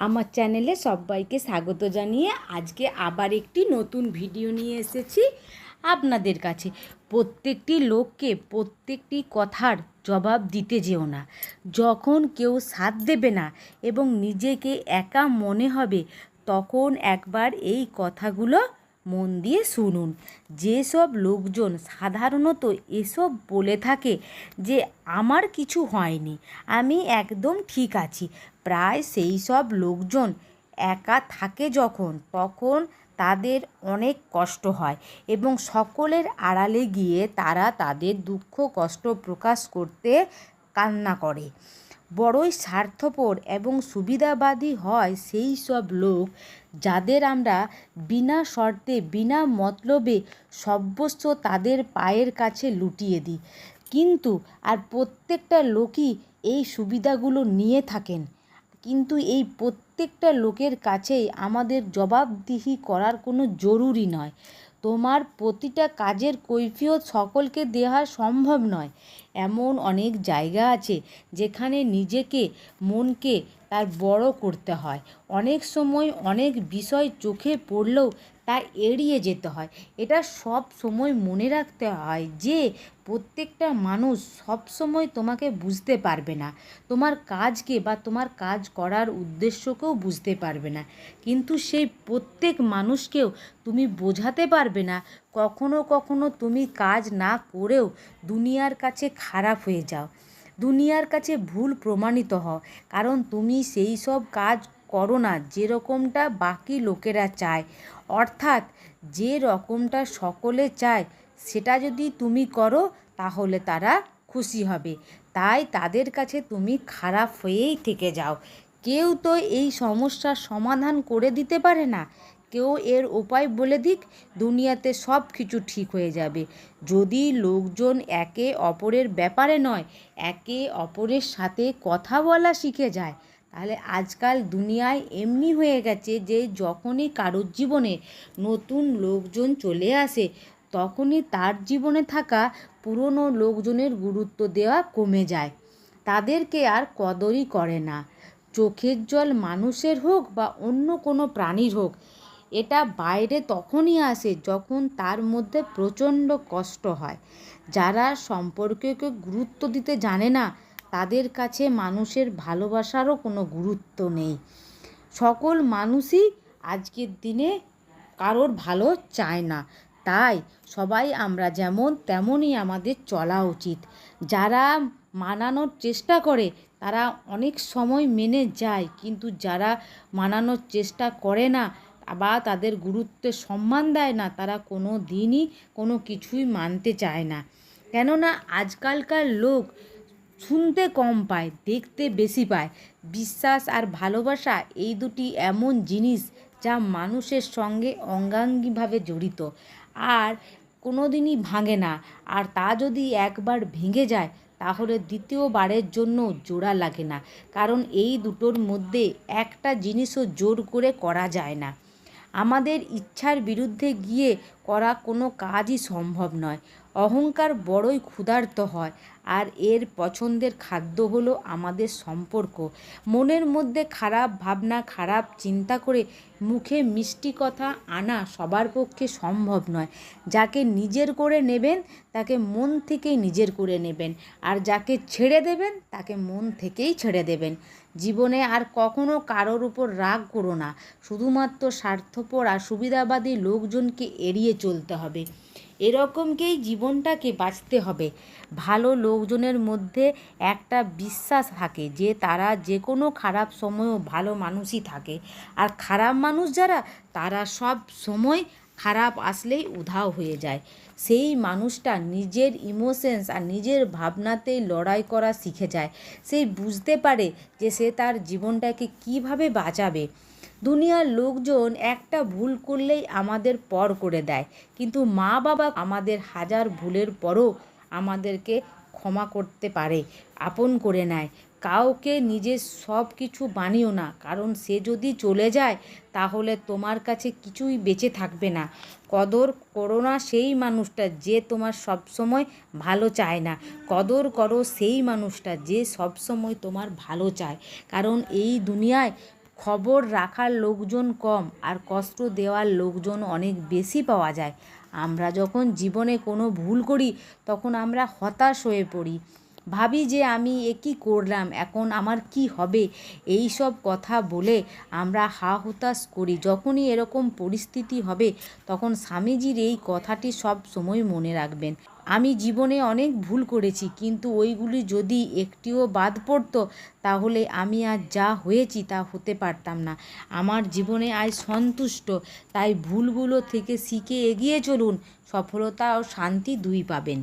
আমার চ্যানেলে সবাইকে স্বাগত জানিয়ে আজকে আবার একটি নতুন ভিডিও নিয়ে এসেছি আপনাদের কাছে। প্রত্যেকটি লোককে প্রত্যেকটি কথার জবাব দিতে যেও না। যখন কেউ সাথ দেবে না এবং নিজেকে একা মনে হবে, তখন একবার এই কথাগুলো মন দিয়ে শুনুন। যেসব লোকজন সাধারণত এসব বলে থাকে যে, আমার কিছু হয়নি, আমি একদম ঠিক আছি। প্রায় সেই সব লোকজন একা থাকে যখন, তখন তাদের অনেক কষ্ট হয় এবং সকলের আড়ালে গিয়ে তারা তাদের দুঃখ কষ্ট প্রকাশ করতে কান্না করে। বড়ই স্বার্থপর এবং সুবিধাবাদী হয় সেই সব লোক যাদের আমরা বিনা শর্তে, বিনা মতলবে সর্বস্ব তাদের পায়ের কাছে লুটিয়ে দিই। কিন্তু, আর প্রত্যেকটা লোকই এই সুবিধাগুলো নিয়ে থাকেন। কিন্তু এই প্রত্যেকটা লোকের কাছেই আমাদের জবাবদিহি করার কোনো জরুরি নয়। তোমার প্রতিটা কাজের কৈফিয়ত সকলকে দেওয়া সম্ভব নয়। এমন অনেক জায়গা আছে যেখানে নিজেকে, মনকে তার বড় করতে হয়। অনেক সময় অনেক বিষয় চোখে পড়লেও তা এড়িয়ে যেতে হয়। এটা সব সময় মনে রাখতে হয় যে প্রত্যেকটা মানুষ সব সময় তোমাকে বুঝতে পারবে না। তোমার কাজকে বা তোমার কাজ করার উদ্দেশ্যকেও বুঝতে পারবে না। কিন্তু সেই প্রত্যেক মানুষকেও তুমি বোঝাতে পারবে না। কখনো কখনো তুমি কাজ না করেও দুনিয়ার কাছে খারাপ হয়ে যাও। দুনিয়ার কাছে ভুল প্রমাণিত হও, কারণ তুমি সেই সব কাজ করো না যেরকমটা বাকি লোকেরা চায়। অর্থাৎ যে রকমটা সকলে চায়, সেটা যদি তুমি করো, তাহলে তারা খুশি হবে। তাই তাদের কাছে তুমি খারাপ হয়েই থেকে যাও। কেউ তো এই সমস্যার সমাধান করে দিতে পারে না। কেউ এর উপায় বলে দিক, দুনিয়াতে সব কিছু ঠিক হয়ে যাবে। যদি লোকজন একে অপরের ব্যাপারে নয়, একে অপরের সাথে কথা বলা শিখে যায়, তাহলে আজকাল দুনিয়ায় এমনি হয়ে গেছে যে যখনই কারোর জীবনে নতুন লোকজন চলে আসে, তখনই তার জীবনে থাকা পুরনো লোকজনের গুরুত্ব দেওয়া কমে যায়। তাদেরকে আর কদরই করে না। চোখের জল মানুষের হোক বা অন্য কোনো প্রাণীর হোক এটা বাইরে তখনই আসে যখন তার মধ্যে প্রচণ্ড কষ্ট হয়। যারা সম্পর্ককে গুরুত্ব দিতে জানে না, তাদের কাছে মানুষের ভালোবাসারও কোনো গুরুত্ব নেই। সকল মানুষই আজকের দিনে কারোর ভালো চায় না। তাই সবাই আমরা যেমন, তেমনই আমাদের চলা উচিত। যারা মানানোর চেষ্টা করে, তারা অনেক সময় মেনে যায়, কিন্তু যারা মানানোর চেষ্টা করে না বা তাদের গুরুত্বের সম্মান দেয় না, তারা কোনো দিনই কোনো কিছুই মানতে চায় না। কেননা আজকালকার লোক শুনতে কম পায়, দেখতে বেশি পায়। বিশ্বাস আর ভালোবাসা এই দুটি এমন জিনিস যা মানুষের সঙ্গে অঙ্গাঙ্গিভাবে জড়িত। আর কোনো দিনই ভাঙে না। আর তা যদি একবার ভেঙে যায়, তাহলে দ্বিতীয়বারের জন্য জোড়া লাগে না। কারণ এই দুটোর মধ্যে একটা জিনিসও জোর করে করা যায় না। আমাদের ইচ্ছার বিরুদ্ধে গিয়ে করা কোনো কাজই সম্ভব নয়। অহংকার বড়ই ক্ষুধার্ত হয়, আর এর পছন্দের খাদ্য হলো আমাদের সম্পর্ক। মনের মধ্যে খারাপ ভাবনা, খারাপ চিন্তা করে মুখে মিষ্টি কথা আনা সবার পক্ষে সম্ভব নয়। যাকে নিজের করে নেবেন, তাকে মন থেকেই নিজের করে নেবেন, আর যাকে ছেড়ে দেবেন, তাকে মন থেকেই ছেড়ে দেবেন। জীবনে আর কখনো কারোর উপর রাগ করো না। শুধুমাত্র স্বার্থপর আর সুবিধাবাদী লোকজনকে এড়িয়ে চলতে হবে। এরকমকেই জীবনটাকে বাঁচতে হবে। ভালো লোকজনের মধ্যে একটা বিশ্বাস থাকে যে তারা যে কোনো খারাপ সময়ও ভালো মানুষই থাকে। আর খারাপ মানুষ যারা, তারা সব সময় খারাপ আসলেই উধাও হয়ে যায়। সেই মানুষটা নিজের ইমোশনস আর নিজের ভাবনাতেই লড়াই করা শিখে যায়। সেই বুঝতে পারে যে সে তার জীবনটাকে কীভাবে বাঁচাবে। দুনিয়ার লোকজন একটা ভুল করলেই আমাদের পর করে দেয়। কিন্তু মা বাবা আমাদের হাজার ভুলের পরও আমাদেরকে ক্ষমা করতে পারে, আপন করে নেয়। কাউকে নিজের সব কিছু বানিও না, কারণ সে যদি চলে যায়, তাহলে তোমার কাছে কিছুই বেঁচে থাকবে না। কদর করো না সেই মানুষটা যে তোমার সব সময় ভালো চায় না। কদর করো সেই মানুষটা যে সব সময় তোমার ভালো চায়। কারণ এই দুনিয়ায় খবর রাখার লোকজন কম আর কষ্ট দেওয়ার লোকজন অনেক বেশি পাওয়া যায়। আমরা যখন জীবনে কোনো ভুল করি, তখন আমরা হতাশ হয়ে পড়ি। ভাবি যে আমি এ কী করলাম, এখন আমার কি হবে? এই সব কথা বলে আমরা হা হুতাশ করি। যখনই এরকম পরিস্থিতি হবে, তখন স্বামীজির এই কথাটি সব সময় মনে রাখবেন। আমি জীবনে অনেক ভুল করেছি, কিন্তু ওইগুলি যদি একটিও বাদ পড়তো, তাহলে আমি আজ যা হয়েছি তা হতে পারতাম না। আমার জীবনে আজ সন্তুষ্ট, তাই ভুলগুলো থেকে শিখে এগিয়ে চলুন। সফলতা ও শান্তি দুই পাবেন।